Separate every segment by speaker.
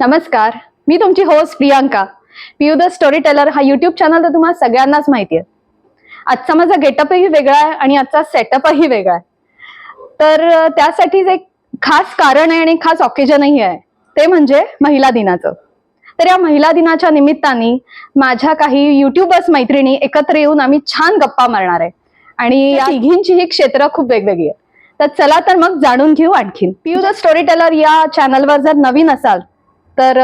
Speaker 1: नमस्कार मी तुमची host Priyanka. Piyu the story teller हा युट्यूब चॅनल तर तुम्हाला सगळ्यांनाच माहिती आहे. आजचा माझा गेटअपही वेगळा आहे आणि आजचा सेटअपही वेगळा आहे. तर त्यासाठीच एक खास कारण आहे आणि खास ऑकेजनही आहे. ते म्हणजे महिला दिनाचं. तर या महिला दिनाच्या निमित्ताने माझ्या काही युट्यूबर्स मैत्रिणी एकत्र येऊन आम्ही छान गप्पा मारणार आहे. आणि या तिघींची ही क्षेत्र खूप वेगवेगळी आहे. तर चला तर मग जाणून घेऊ आणखीन. पियू द स्टोरी टेलर या चॅनलवर जर नवीन असाल तर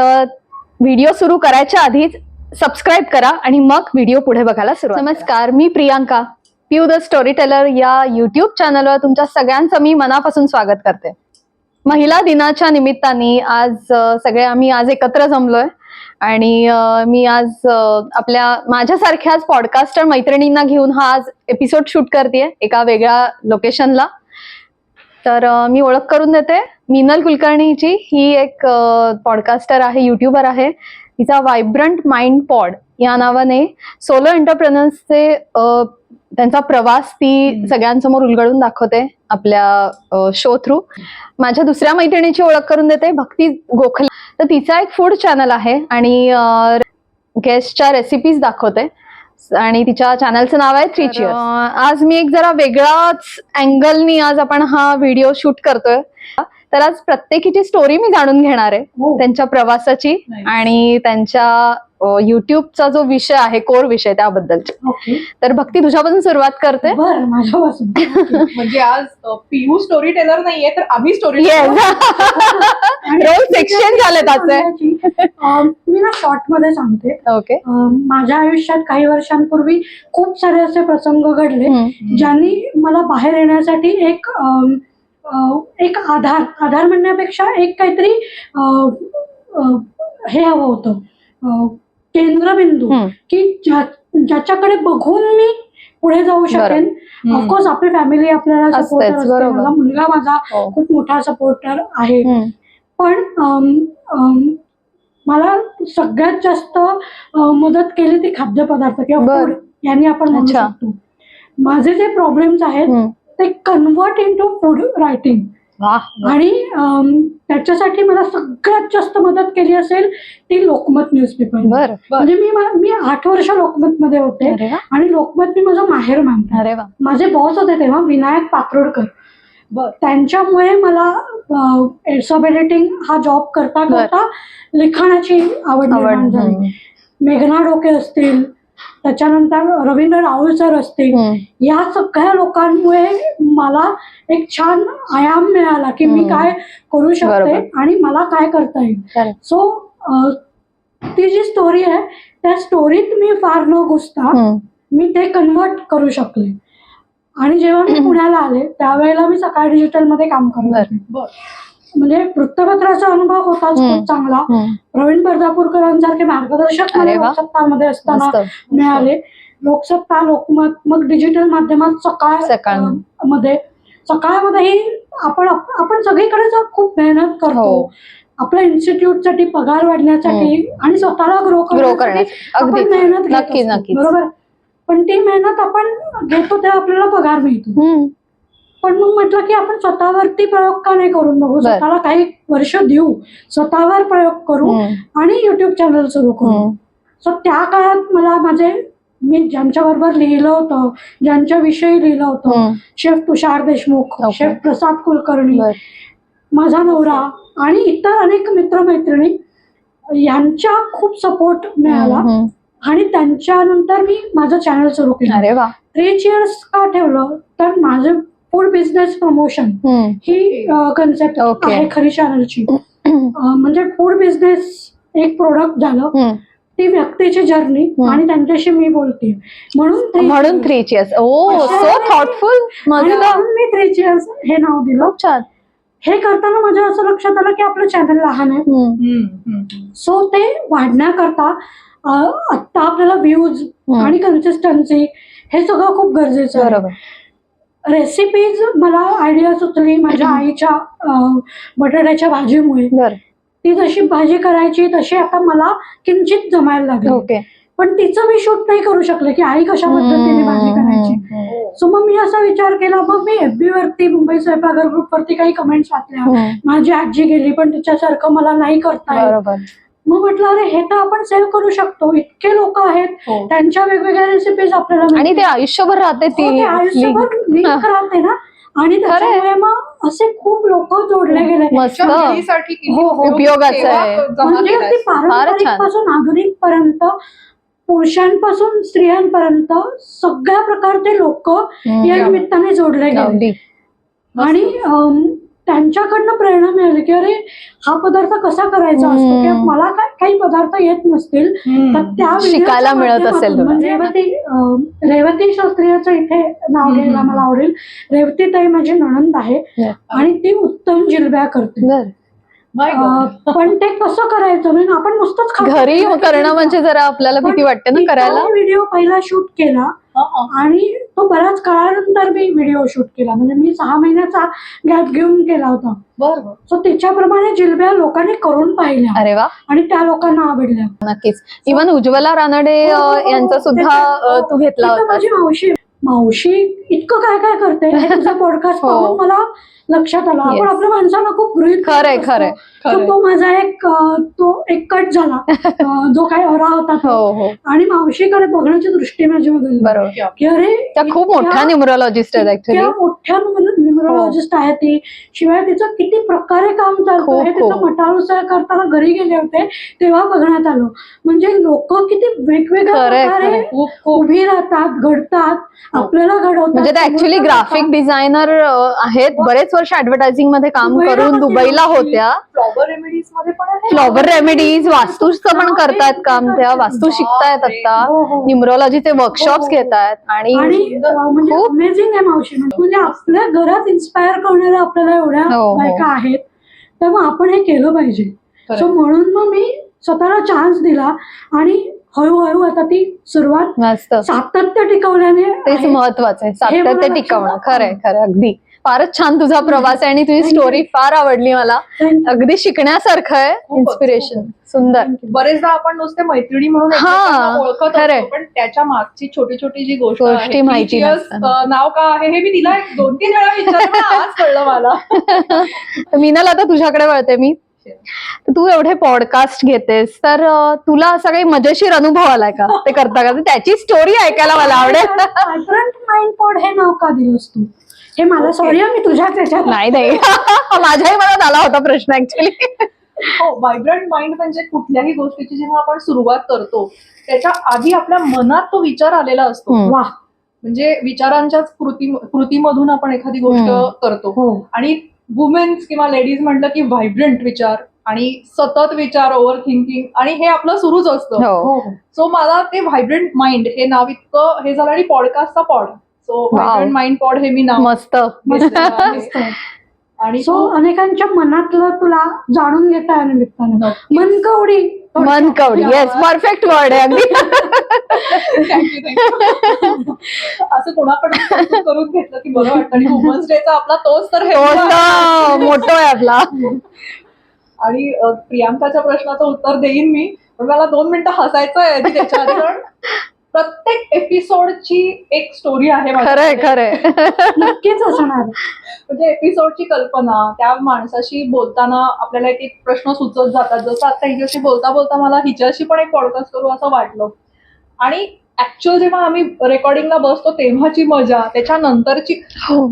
Speaker 1: व्हिडिओ सुरू करायच्या आधीच सबस्क्राईब करा आणि मग व्हिडिओ पुढे बघायला सुरू नमस्कार मी Priyanka. Piu the story teller या युट्यूब चॅनलवर तुमच्या सगळ्यांचं मी मनापासून स्वागत करते. महिला दिनाच्या निमित्ताने आज सगळे आम्ही आज एकत्र जमलोय आणि मी आज आपल्या माझ्यासारख्याच पॉडकास्टर मैत्रिणींना घेऊन हा आज एपिसोड शूट करते एका वेगळ्या लोकेशनला तर मी ओळख करून देते. मिनल कुलकर्णीची ही एक पॉडकास्टर आहे युट्यूबर आहे. तिचा व्हायब्रंट माइंड पॉड या नावाने सोलो एंटरप्रेनर्सचे त्यांचा प्रवास ती. सगळ्यांसमोर उलगडून दाखवते आपल्या शो थ्रू माझ्या दुसऱ्या मैत्रिणीची ओळख करून देते भक्ती गोखले. तर तिचा एक फूड चॅनल आहे आणि गेस्टच्या रेसिपीज दाखवते. आणि तिच्या चॅनलचं नाव आहे थ्री चिअर्स आज मी एक जरा वेगळाच अँगलनी आज आपण हा व्हिडिओ शूट करतोय तर आज प्रत्येकीची स्टोरी मी जाणून घेणार आहे
Speaker 2: हो.
Speaker 1: त्यांच्या प्रवासाची. आणि त्यांच्या युट्यूबचा जो विषय आहे कोर विषय त्याबद्दलची
Speaker 2: ओके.
Speaker 1: तर भक्ती तुझ्यापासून सुरुवात करते.
Speaker 2: बर माझ्यापासून.
Speaker 3: म्हणजे आज पियू स्टोरी टेलर नाहीये तर आम्ही स्टोरी
Speaker 1: रोल सेक्शन झाले त्याचे
Speaker 2: मी ना शॉर्टमध्ये सांगते.
Speaker 1: ओके.
Speaker 2: माझ्या आयुष्यात काही वर्षांपूर्वी खूप सारे असे प्रसंग घडले ज्यांनी मला बाहेर येण्यासाठी एक एक आधार आधार म्हणण्यापेक्षा एक काहीतरी हे हवं होतं. केंद्रबिंदू. की ज्या ज्याच्याकडे बघून मी पुढे जाऊ शकेन. ऑफकोर्स आपली फॅमिली आपल्याला सपोर्टर असते मुलगा माझा
Speaker 1: हो.
Speaker 2: खूप मोठा सपोर्टर आहे. पण मला सगळ्यात जास्त मदत केली ती खाद्यपदार्थ किंवा. फूड यांनी आपण म्हणू. शकतो माझे जे प्रॉब्लेम्स आहेत. ते convert into food writing आणि त्याच्यासाठी मला सगळ्यात जास्त मदत केली असेल ती लोकमत न्यूजपेपर. म्हणजे मी मा- आठ वर्ष लोकमत मध्ये होते आणि लोकमत मी माझं माहेर मानते. माझे बॉस होते तेव्हा विनायक पात्रोडकर. त्यांच्यामुळे मला सब एडिटिंग हा जॉब करता. करता लिखाणाची आवड निर्माण झाली. मेघना डोके असतील त्याच्यानंतर रवींद्र राहुल सर असतील. या सगळ्या लोकांमुळे मला एक छान आयाम मिळाला की मी. काय करू शकते. आणि मला काय करता येईल. सो ती जी स्टोरी आहे त्या स्टोरीत मी फार न घुसता. मी ते कन्वर्ट करू शकले आणि जेव्हा मी पुण्याला आले त्यावेळेला मी सकाळ डिजिटलमध्ये काम
Speaker 1: बर.
Speaker 2: म्हणजे वृत्तपत्राचा अनुभव होताच
Speaker 1: हम्म.
Speaker 2: खूप चांगला. प्रवीण बर्दापूरकरांसारखे मार्गदर्शक मला. लोकसत्तामध्ये असताना मिळाले. लोकसत्ता लोकमत मग डिजिटल माध्यमात सकाळमध्ये. सकाळमध्येही आपण आपण सगळीकडेच खूप मेहनत करतो.
Speaker 1: हो.
Speaker 2: आपल्या इन्स्टिट्यूटसाठी पगार वाढण्यासाठी आणि स्वतःला ग्रो
Speaker 1: ग्रो
Speaker 2: करण्यासाठी मेहनत बरोबर? पण ती मेहनत आपण घेतो तेव्हा आपल्याला पगार मिळतो. पण मग म्हटलं की आपण स्वतःवरती प्रयोग का नाही करून बघू. स्वतःला काही वर्ष देऊ स्वतःवर प्रयोग करू. आणि युट्यूब चॅनल सुरू करू. सो त्या काळात मला माझे मी ज्यांच्या बरोबर लिहिलं होतं ज्यांच्या विषयी लिहिलं होतं. शेफ तुषार देशमुख. शेफ प्रसाद कुलकर्णी. माझा नवरा आणि इतर अनेक मित्रमैत्रिणी यांच्या खूप सपोर्ट मिळाला. आणि त्यांच्यानंतर मी माझं चॅनल सुरू केलं
Speaker 1: अरे वा
Speaker 2: थ्री चेअर्स का ठेवलं तर माझं फूड बिझनेस प्रमोशन. ही कन्सेप्ट. आहे खरी चॅनलची म्हणजे फूड बिझनेस एक प्रोडक्ट झालं. ती व्यक्तीची जर्नी. आणि त्यांच्याशी मी बोलते म्हणून
Speaker 1: म्हणून. Three cheers oh so thoughtful
Speaker 2: मी थ्री चेअर्स हे नाव दिलं
Speaker 1: छान
Speaker 2: हे करताना माझ्या असं लक्षात आलं की आपलं चॅनल लहान आहे. सो ते वाढण्याकरता अं, आत्ता आपल्याला व्ह्यूज. आणि कन्सिस्टन्सी हे सगळं खूप गरजेचं आहे
Speaker 1: बरोबर
Speaker 2: रेसिपीज मला आयडिया सुचली माझ्या आईच्या बटाट्याच्या भाजीमुळे. ती जशी भाजी करायची तशी आता मला किंचित जमायला लागली.
Speaker 1: ओके.
Speaker 2: पण तिचं मी शूट नाही करू शकले की आई कशा पद्धतीने भाजी करायची. सो मग मी असा विचार केला मग मी एफबी वरती मुंबई स्वयंपाकघर ग्रुप वरती काही कमेंट्स वाचल्या. माझी आजी गेली पण तिच्यासारखं मला नाही करता येत. मग म्हटलं अरे हे तर आपण सेव्ह करू शकतो. इतके लोक आहेत.
Speaker 3: हो.
Speaker 2: त्यांच्या वेगवेगळ्या रेसिपीज आपल्याला
Speaker 1: आणि. ते आयुष्यभर राहते
Speaker 2: हो, ते
Speaker 1: ती
Speaker 2: आयुष्यभर लिंक राहते ना. आणि त्याच्यामुळे मग असे खूप लोक जोडले गेले. हो, हो. म्हणजे. पासून आधुनिक पर्यंत पुरुषांपासून स्त्रियांपर्यंत सगळ्या प्रकारचे लोक. या निमित्ताने जोडले गेले. आणि त्यांच्याकडनं प्रेरणा मिळाली की अरे हा पदार्थ कसा करायचा असतो. किंवा मला काय काही पदार्थ येत नसतील. तर त्या
Speaker 1: शिकायला मिळत असेल तुला.
Speaker 2: म्हणजे रेवती रेवती शास्त्रीयाचं इथे नाव. घ्यायला मला आवडेल रेवती ताई माझी नणंद आहे. आणि ती उत्तम जिलब्या करते पण ते कसं करायचं म्हणजे आपण नुसतंच.
Speaker 1: घरी करणं म्हणजे जरा आपल्याला भीती वाटते ना करायला
Speaker 2: व्हिडिओ पहिला शूट केला. आणि तो बऱ्याच काळानंतर मी व्हिडिओ शूट केला. म्हणजे मी सहा महिन्याचा गॅप घेऊन केला होता.
Speaker 3: बरं बरं.
Speaker 2: सो त्याच्याप्रमाणे जिलब्या लोकांनी करून पाहिल्या.
Speaker 1: अरे वा.
Speaker 2: आणि त्या लोकांना आवडल्या.
Speaker 1: नक्कीच. इवन उज्ज्वला रानडे
Speaker 2: हो, हो,
Speaker 1: अ,
Speaker 2: हो,
Speaker 1: यांचा सुद्धा अ,
Speaker 2: हो,
Speaker 1: तू घेतला होता
Speaker 2: माझी मावशी मावशी इतकं काय काय करते? हे तुझा पॉडकास्ट
Speaker 1: हो.
Speaker 2: पाहून मला लक्षात आलं. आपण. आपल्या माणसाला खूप गृहित
Speaker 1: खरंय. खरंय.
Speaker 2: तो माझा एक तो एक कट झाला. जो काही हरा होता.
Speaker 1: हो हो.
Speaker 2: आणि मावशीकडे बघण्याची दृष्टी माझी बदलली
Speaker 1: बरोबर.
Speaker 2: की अरे
Speaker 1: त्या खूप मोठ्या न्युमरोलॉजिस्ट आहेत
Speaker 2: मोठ्या न्युमरोलॉजिस्ट आहे ती. शिवाय तिचं किती प्रकारे काम चालतं. हे तिचं. मटानुसार करताना घरी गेले होते तेव्हा बघण्यात आलं. म्हणजे लोक किती वेगवेगळ्या उभी राहतात घडतात आपल्याला घडवतात
Speaker 1: म्हणजे ते ऍक्च्युली ग्राफिक डिझायनर आहेत बरेच वर्ष ऍडव्हर्टायझिंगमध्ये काम करून दुबईला. होत्या
Speaker 3: फ्लॉवर रेमेडीजमध्ये
Speaker 1: फ्लॉवर रेमेडीज वास्तूचं पण
Speaker 2: हा,
Speaker 1: करतात
Speaker 2: ते-
Speaker 1: काम त्या. वास्तू शिकतायत. आता
Speaker 2: हो, हो.
Speaker 1: न्युमरोलॉजीचे वर्कशॉप्स
Speaker 2: हो.
Speaker 1: घेतायत आणि
Speaker 2: आणि अं, म्हणजे
Speaker 1: खूप-
Speaker 2: अमेझिंग आहे मावशी म्हणजे आपल्या घरात इन्स्पायर करणाऱ्या आपल्याला एवढ्या. बायका आहेत तर मग आपण हे केलं पाहिजे. सो म्हणून मग मी स्वतःला चान्स दिला आणि हळूहळू आता ती सुरुवात सातत्य टिकवल्याने
Speaker 1: तेच. महत्वाचं आहे सातत्य टिकवणं. खरंय खरं अगदी फारच छान तुझा प्रवास आहे आणि तुझी. स्टोरी फार आवडली मला. अगदी शिकण्यासारखं आहे इन्स्पिरेशन सुंदर.
Speaker 3: बरेचदा आपण नुसते मैत्रिणी म्हणून ओळखत पण त्याच्या मागची छोटी छोटी जी गोष्ट
Speaker 1: माहिती
Speaker 3: नाव का आहे हे मी तिला दोन तीन वेळा कळलं मला.
Speaker 1: मीनल आता तुझ्याकडे वळते मी. तू एवढे पॉडकास्ट घेतेस तर तुला असा काही मजेशीर अनुभव आलाय का? ते करता का तर त्याची स्टोरी ऐकायला मला आवडेल.
Speaker 2: Mind Pod हे नाव का दिलंस तू? हे मला सॉरी मी तुझ्या त्याच्यात
Speaker 1: नाही. नाही माझ्याही मनात आला होता प्रश्न ऍक्च्युली
Speaker 3: हो व्हायब्रंट माइंड म्हणजे कुठल्याही गोष्टीची जेव्हा आपण सुरुवात करतो त्याच्या आधी आपल्या मनात तो विचार आलेला असतो.
Speaker 2: वा
Speaker 3: म्हणजे विचारांच्याच कृती कृतीमधून आपण एखादी गोष्ट. करतो.
Speaker 2: हो.
Speaker 3: आणि वुमेन्स किंवा लेडीज म्हटलं की व्हायब्रंट विचार आणि सतत विचार ओव्हर थिंकिंग आणि हे आपलं सुरूच असतं.
Speaker 1: हो.
Speaker 2: हो.
Speaker 3: सो मला ते व्हायब्रंट माइंड हे नाव इतकं हे झालं आणि पॉडकास्टचा pod so. Vibrant mind pod हे मी नाव
Speaker 1: मस्त.
Speaker 3: आणि
Speaker 2: सो
Speaker 3: तो
Speaker 2: अनेकांच्या मनातलं तुला जाणून घेता या निमित्तानं
Speaker 3: नक्कीच.
Speaker 2: मनकवडी
Speaker 1: मन कवडी येस परफेक्ट वर्ड आहे अगदी.
Speaker 3: असं कौतुक करून घेतलं की बरं वाटतं आणि वुमन्स डेचा आपला तोच तर.
Speaker 1: तर मोठो आहे आपला
Speaker 3: आणि प्रियांकाच्या प्रश्नाचं उत्तर देईन मी पण मला दोन मिनिटं हसायचं आहे त्याच्या आधी कारण प्रत्येक एपिसोडची एक स्टोरी आहे
Speaker 1: खरंय. खरंय.
Speaker 2: नक्कीच असणार.
Speaker 3: म्हणजे एपिसोडची कल्पना त्या माणसाशी बोलताना आपल्याला एक एक प्रश्न सुचत जातात. जसं आता हिच्याशी बोलता बोलता मला हिच्याशी पण एक पॉडकास्ट करू असं वाटलं. आणि ऍक्च्युअल जेव्हा आम्ही रेकॉर्डिंगला बसतो तेव्हाची मजा त्याच्यानंतरची.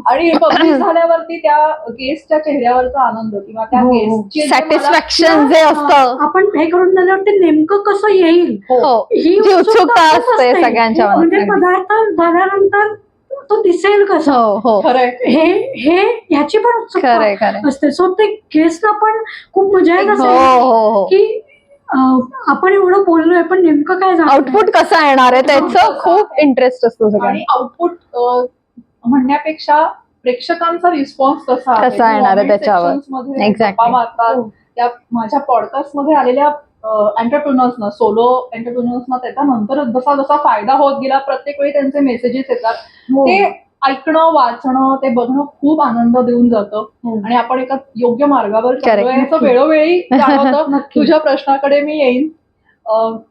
Speaker 3: आणि पब्लिश झाल्यावरती त्या गेस्टच्या चेहऱ्यावरचा आनंद किंवा त्या
Speaker 2: हो, हो.
Speaker 3: गेस्टची मला-
Speaker 1: सॅटिस्फॅक्शन जे असतं.
Speaker 2: आपण हे करून झाल्यावरती नेमकं कसं येईल?
Speaker 1: हो.
Speaker 2: ही.
Speaker 1: उत्सुकता असते? सगळ्यांच्या मनात.
Speaker 2: म्हणजे पदार्थ झाल्यानंतर तो दिसेल कसं?
Speaker 1: हो हो.
Speaker 2: हे हे ह्याची पण उत्सुकता असते. सो ते गेस्टला पण खूप मजा येत
Speaker 1: हो
Speaker 2: असेल.
Speaker 1: हो हो.
Speaker 2: की आपण एवढं बोललोय पण नेमकं काय झालं
Speaker 1: आउटपुट कसा येणार आहे त्याचं खूप इंटरेस्ट असतो
Speaker 3: आणि
Speaker 1: सगळ्यांना
Speaker 3: आउटपुट म्हणण्यापेक्षा प्रेक्षकांचा रिस्पॉन्स कसा आहे?
Speaker 1: कसा येणार आहे
Speaker 3: Comment
Speaker 1: त्याच्यावर.
Speaker 3: sections मध्ये
Speaker 1: Exactly.
Speaker 3: गप्पा मारतात. त्या माझ्या पॉडकास्टमध्ये आलेल्या एंटरप्रिनर्सना सोलो एंटरप्रिनर्सना त्याच्यानंतर जसा जसा फायदा होत गेला प्रत्येक वेळी त्यांचे मेसेजेस येतात
Speaker 2: हो.
Speaker 3: ते ऐकणं वाचणं ते बघणं खूप आनंद देऊन जातं
Speaker 2: हो.
Speaker 3: आणि आपण एका योग्य मार्गावर. असं वेळोवेळी. तुझ्या प्रश्नाकडे मी येईन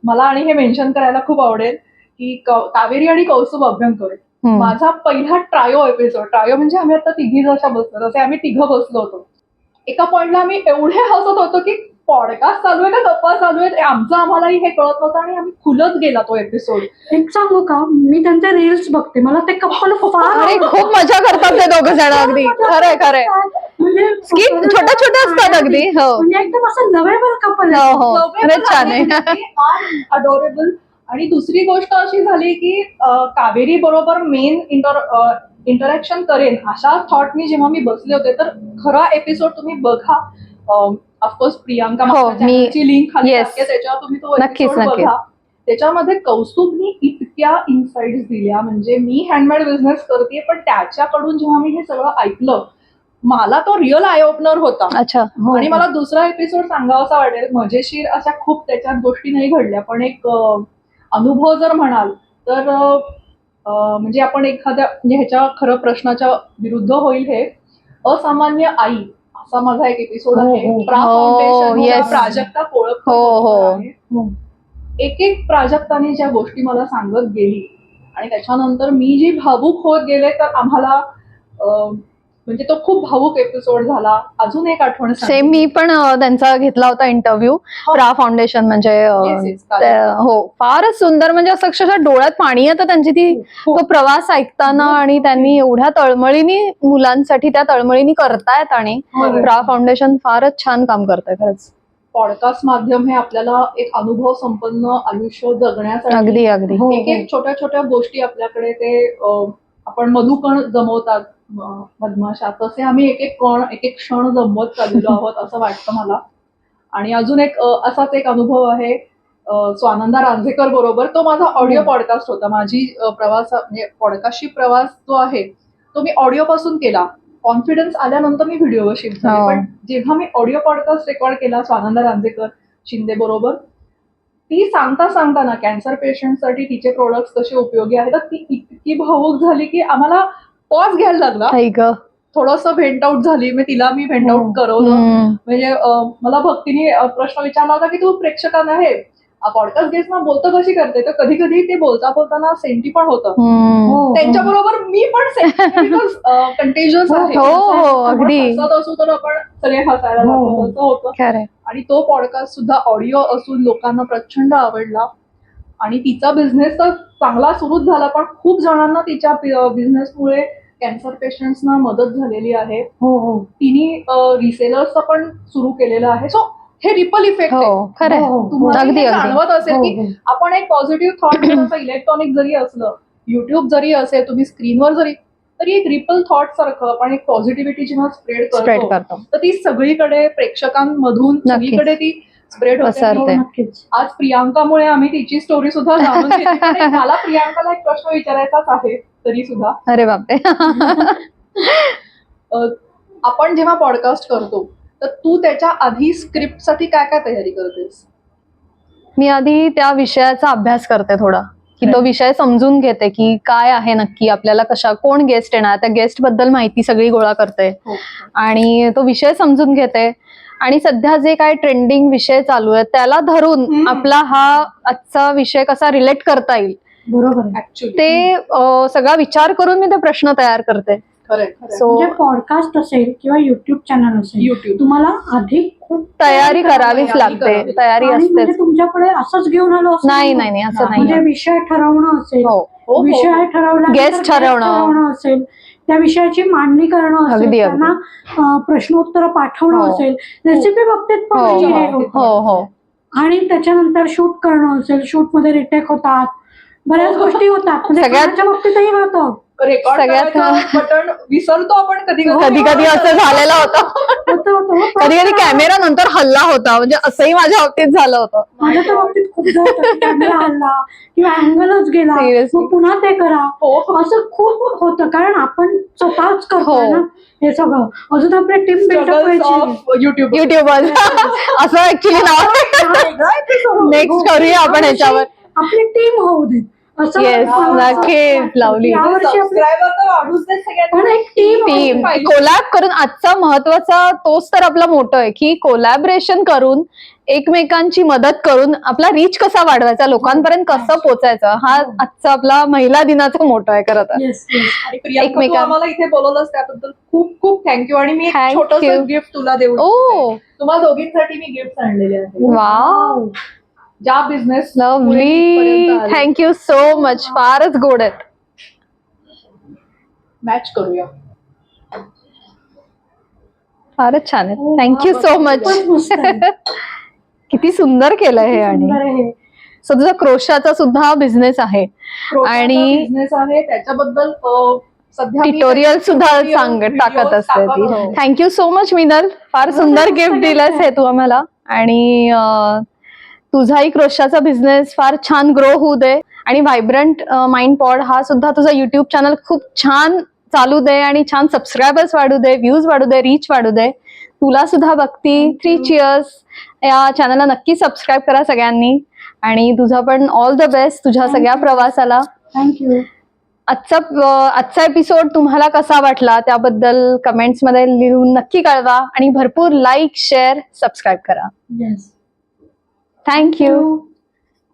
Speaker 3: मला आणि हे मेन्शन करायला खूप आवडेल की कावेरी आणि कौस्तुभ अभ्यंकर. माझा पहिला ट्रायो एपिसोड ट्रायो म्हणजे आम्ही आता तिघी जशा बसलो तसे आम्ही तिघं बसलो होतो एका पॉइंटला आम्ही एवढे हसत होतो की पॉडकास्ट चालू आहे का? गप्पा चालू आहेत? आमचं आम्हालाही हे कळत नव्हतं आणि आम्ही खुलत गेला तो एपिसोड
Speaker 2: एक सांगू का? मी त्यांचे रील्स बघते. मला ते कप्पल फार.
Speaker 1: खूप मजा करतात ते दोघ जण अगदी. खरंय खरंय.
Speaker 2: म्हणजे
Speaker 1: Skit छोट्या छोट्या असतात अगदी, हो.
Speaker 2: म्हणजे एकदम असं नवेबल कपल
Speaker 1: हो हो. खरंच छान आहे.
Speaker 3: अडोरेबल आणि दुसरी गोष्ट अशी झाली की कावेरी बरोबर मेन इंटर इंटरॅक्शन करेन अशा थॉटनी जेव्हा मी बसले होते तर खरा एपिसोड तुम्ही बघा. ऑफकोर्स प्रियांका
Speaker 1: हो, मी-
Speaker 3: लिंक खाली
Speaker 1: Yes.
Speaker 3: टाकते त्याच्यावर तुम्ही तो
Speaker 1: नक्कीच,
Speaker 3: episode
Speaker 1: नक्कीच.
Speaker 3: बघा त्याच्यामध्ये कौस्तुभनी इतक्या इन्साइट्स दिल्या म्हणजे मी हँडमेड बिझनेस करते पण त्याच्याकडून जेव्हा मी हे सगळं ऐकलं मला तो रिअल आय ओपनर होता
Speaker 1: अच्छा
Speaker 2: हो,
Speaker 3: आणि. मला दुसरा एपिसोड सांगावासा वाटेल मजेशीर अशा खूप त्याच्यात गोष्टी नाही घडल्या पण एक अं, अनुभव जर म्हणाल तर अं, म्हणजे आपण एखाद्या म्हणजे ह्याच्या खरं प्रश्नाच्या विरुद्ध होईल हे असामान्य आई असा माझा एक एपिसोड
Speaker 2: हो,
Speaker 3: आहे
Speaker 2: हो.
Speaker 3: प्रा
Speaker 1: हो,
Speaker 3: फाउंडेशनच्या
Speaker 1: yes.
Speaker 3: प्राजक्ता कोळप
Speaker 1: हो, हो.
Speaker 2: हो.
Speaker 3: एक एक प्राजक्ताने ज्या गोष्टी मला सांगत गेली आणि त्याच्यानंतर मी जी भावूक होत गेले तर आम्हाला अं, म्हणजे तो खूप भावूक एपिसोड झाला. अजून एक आठवण.
Speaker 1: सेम मी पण त्यांचा घेतला होता इंटरव्ह्यू प्रा फाउंडेशन म्हणजे. हो. फारच सुंदर म्हणजे असं अक्षरशः डोळ्यात पाणी येतं त्यांची ती
Speaker 3: हो.
Speaker 1: तो प्रवास ऐकताना आणि त्यांनी एवढ्या तळमळीने मुलांसाठी त्या तळमळीने करतायत आणि. प्रा फाउंडेशन फारच छान काम करतंय खरंच.
Speaker 3: पॉडकास्ट माध्यम हे आपल्याला एक अनुभव संपन्न आयुष्य जगण्यासाठी
Speaker 1: अगदी अगदी.
Speaker 2: हो,
Speaker 3: एक एक छोट्या छोट्या गोष्टी आपल्याकडे ते आपण मधुकण जमवतात. मधमाशा तसे आम्ही एक एक कण एक एक क्षण जमवत चाललेलो आहोत असं वाटतं मला. आणि अजून एक असाच एक अनुभव आहे स्वानंदा रांझेकर बरोबर. तो माझा ऑडिओ पॉडकास्ट होता. माझी प्रवास म्हणजे पॉडकास्टची प्रवास जो आहे तो मी ऑडिओ पासून केला. कॉन्फिडन्स आल्यानंतर मी व्हिडिओवर शिफ्ट झाले.
Speaker 1: हो.
Speaker 3: पण जेव्हा मी ऑडिओ पॉडकास्ट रेकॉर्ड केला स्वानंदा रांझेकर शिंदे बरोबर ती सांगता सांगताना कॅन्सर पेशंटसाठी तिचे प्रोडक्ट्स कसे उपयोगी आहेत तर ती इतकी भावूक झाली की आम्हाला पॉज घ्यायला लागला थोडस व्हेंट आउट झाली मी तिला मी व्हेंट. आउट करवलं. म्हणजे मला भक्तीने प्रश्न विचारला होता की तू प्रेक्षकांना हे पॉडकास्ट गेस्ट ना बोलतं कशी करते? तर कधी कधी ते बोलता बोलताना सेंटी पण होतं.
Speaker 2: हो, हो.
Speaker 3: त्यांच्याबरोबर मी पण कंटेजियस आहे
Speaker 1: हो, हो.
Speaker 3: हसत असू तर आपण सगळे हसायला होतं. आणि तो पॉडकास्ट सुद्धा ऑडिओ असून लोकांना प्रचंड आवडला. आणि तिचा बिझनेस तर चांगला सुरूच झाला पण खूप जणांना तिच्या बिझनेसमुळे कॅन्सर पेशंट्सना मदत झालेली आहे
Speaker 2: हो हो
Speaker 3: तिने रिसेलर्सचं पण सुरू केलेलं आहे सो हे रिपल इफेक्ट आहे
Speaker 1: हो खरंय
Speaker 2: हो, हो.
Speaker 3: तुम्हाला
Speaker 1: अगदी,
Speaker 3: हे
Speaker 1: अगदी.
Speaker 3: जाणवत असेल
Speaker 2: हो,
Speaker 3: की. आपण एक पॉझिटिव्ह थॉट जसं इलेक्ट्रॉनिक जरी असलं युट्यूब जरी असेल तुम्ही स्क्रीनवर जरी तरी एक रिपल थॉट सारखं आपण एक पॉझिटिव्हिटी जेव्हा स्प्रेड
Speaker 1: स्प्रेड
Speaker 3: करतो
Speaker 1: करतो
Speaker 3: तर ती सगळीकडे प्रेक्षकांमधून
Speaker 1: नक्कीच.
Speaker 3: सगळीकडे ती स्प्रेड होते
Speaker 1: पसरते.
Speaker 2: हो,
Speaker 3: आणि
Speaker 2: नक्कीच
Speaker 3: आज प्रियांकामुळे आम्ही तिची स्टोरी सुद्धा जाणून घेतली आणि मला प्रियांकाला एक प्रश्न विचारायचाच आहे तरी सुद्धा
Speaker 1: अरे बापरे.
Speaker 3: आपण जेव्हा पॉडकास्ट करतो तर तू त्याच्या आधी स्क्रिप्टसाठी काय काय तयारी करतेस?
Speaker 1: मी आधी त्या विषयाचा अभ्यास करते थोडा. की तो विषय समजून घेते की काय आहे नक्की आपल्याला कशा कोण गेस्ट येणार त्या गेस्टबद्दल माहिती सगळी गोळा करते. आणि तो विषय समजून घेते. आणि सध्या जे काय ट्रेंडिंग विषय चालू आहे त्याला धरून. आपला हा आजचा विषय कसा रिलेट करता येईल
Speaker 2: बरोबर
Speaker 1: ते सगळा विचार करून मी ते प्रश्न तयार करते. सो
Speaker 2: म्हणजे पॉडकास्ट असेल किंवा युट्यूब चॅनल असेल
Speaker 3: युट्यूब
Speaker 2: तुम्हाला आधी खूप
Speaker 1: तयारी करावीच लागते.
Speaker 3: करावी.
Speaker 1: तयारी
Speaker 2: म्हणजे
Speaker 1: असतेच.
Speaker 2: तुमच्याकडे असंच घेऊन आलो
Speaker 1: नाही नाही. नाही असं
Speaker 2: म्हणजे
Speaker 1: नाही
Speaker 2: विषय ठरवणं असेल
Speaker 1: हो.
Speaker 3: हो, हो.
Speaker 2: विषय ठरवला
Speaker 1: Guest ठरवणं.
Speaker 2: असेल त्या विषयाची मांडणी करणं असेल
Speaker 1: अगदी.
Speaker 2: त्यांना प्रश्नोत्तर पाठवणं. असेल रेसिपी बाबतीत पण आणि त्याच्यानंतर शूट करणं असेल शूटमध्ये रिटेक होतात. बऱ्याच
Speaker 3: हो.
Speaker 2: गोष्टी होतात. म्हणजे
Speaker 1: सगळ्यात-
Speaker 2: खाण्याच्या बाबतीतही होतं.
Speaker 3: रेकॉर्ड
Speaker 1: सगळ्यात-
Speaker 3: करायचं बटन विसरतो आपण कधी
Speaker 1: कधी. कधी असं झालेलं होतं.
Speaker 2: होतं होतं हो, पण
Speaker 1: कधी कधी कॅमेरा नंतर हल्ला होता. म्हणजे असंही माझ्या बाबतीत झालं होतं.
Speaker 2: माझ्या तर बाबतीत खूप कॅमेरा हल्ला किंवा अँगलच गेला.
Speaker 1: Seriously.
Speaker 2: मग पुन्हा ते करा.
Speaker 3: हो.
Speaker 2: असं खूप होतं. कारण आपण स्वतःच करतोय
Speaker 1: हो.
Speaker 2: ना हे सगळं. अजून आपली टीम बिल्डअप व्हायची.
Speaker 3: ऑफ युट्यूब
Speaker 1: युट्यूबवर असं ऍक्च्युली नाव नेक्स्ट करूया आपण ह्याच्यावर.
Speaker 2: आपली टीम होऊ दे. असं
Speaker 1: नक्कीच,
Speaker 2: एक टीम.
Speaker 1: कोलॅब करून आजचा महत्त्वाचा तोच तर आपला मोठं आहे की कोलॅबरेशन करून एकमेकांची मदत करून आपला रीच कसा वाढवायचा लोकांपर्यंत कसं पोचायचं हा आजचा आपला महिला दिनाचा मोठं आहे खरं तर.
Speaker 2: येस येस
Speaker 3: आणि प्रियांका तू
Speaker 1: एकमेकां-
Speaker 3: आम्हाला इथे बोलवलंस त्याबद्दल खूप खूप थँक्यू आणि मी छोटस. गिफ्ट तुला देऊ
Speaker 1: ओ
Speaker 3: तुम्हाला दोघींसाठी मी गिफ्ट आणलेले आहे
Speaker 1: वाव
Speaker 3: ज्या business
Speaker 1: lovely thank you so much फारच गोड आहेत
Speaker 3: मॅच करूया.
Speaker 1: फारच छान आहेत
Speaker 2: हो,
Speaker 1: थँक्यू सो मच
Speaker 2: आहे.
Speaker 1: किती सुंदर केलंय हे आणि
Speaker 2: सुंदर आहे. हे.
Speaker 1: सो तुझा क्रोशाचा सुद्धा बिझनेस आहे. आणि-
Speaker 3: बिझनेस आहे. त्याच्याबद्दल
Speaker 1: ट्युटोरियल सुद्धा सांग टाकत असते ती. थँक्यू सो मच मिनल फार सुंदर
Speaker 2: मस्त
Speaker 1: गिफ्ट दिलंस हे तू आम्हाला. आणि तुझाही क्रोशाचा बिझनेस फार छान ग्रो होऊ दे आणि व्हायब्रंट माइंड पॉड हा सुद्धा तुझा युट्यूब चॅनल खूप छान चालू दे आणि छान सबस्क्रायबर्स वाढू दे व्ह्यूज वाढू दे रीच वाढू दे. तुला सुद्धा बघती. थ्री चिअर्स या चॅनलला नक्की सबस्क्राईब करा सगळ्यांनी. आणि तुझा पण ऑल द बेस्ट तुझ्या सगळ्या. प्रवासाला.
Speaker 2: थँक्यू
Speaker 1: आजचा आजचा एपिसोड तुम्हाला कसा वाटला त्याबद्दल कमेंट्समध्ये लिहून नक्की कळवा आणि भरपूर लाईक शेअर सबस्क्राईब करा.
Speaker 2: Yes
Speaker 1: thank you
Speaker 2: thank you